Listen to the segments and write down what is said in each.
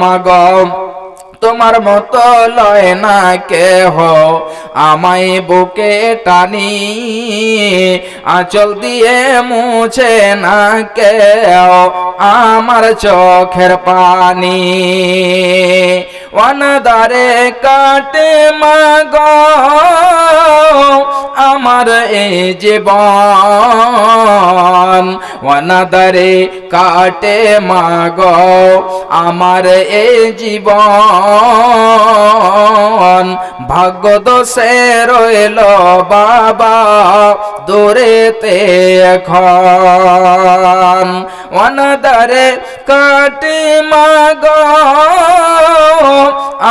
মাগম তোমার মতো লয় না কেহ। আমায় বুকে টানি, আঁচল দিয়ে মুছে না কেহ। আমার চোখের পানি ওয়ানদারে কাটে মাগ। আমার এই জীবন। অনাদারে কাটে মাগ আমার এই জীবন। ভাগ্য দোষে রইল বাবা দূরেতে এখন। অনাদারে কাটে মাগ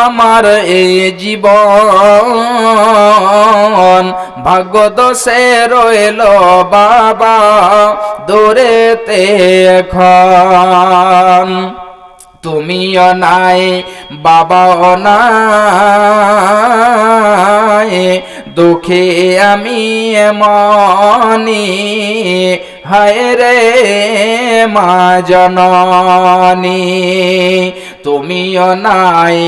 আমার এই জীবন। ভাগ্য দোষে রইল বাবা, দূরেতে এখন। তুমিও নাই, বাবাও নাই, দুঃখে আমি মনি হায় রে মা জননী, তুমিও নাই,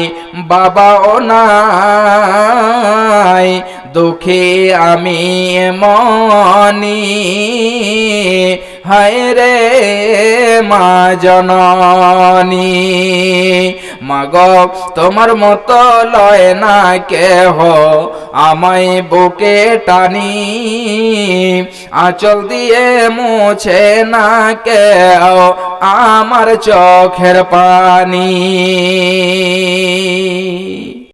বাবাও নাই দুঃখে আমি মনি। হায় রে মা জননী। মাগ, তোমার মতো লয় না কেহ আমায় বুকে টানি। আঁচল দিয়ে মুছে না কেহ আমার চোখের পানি।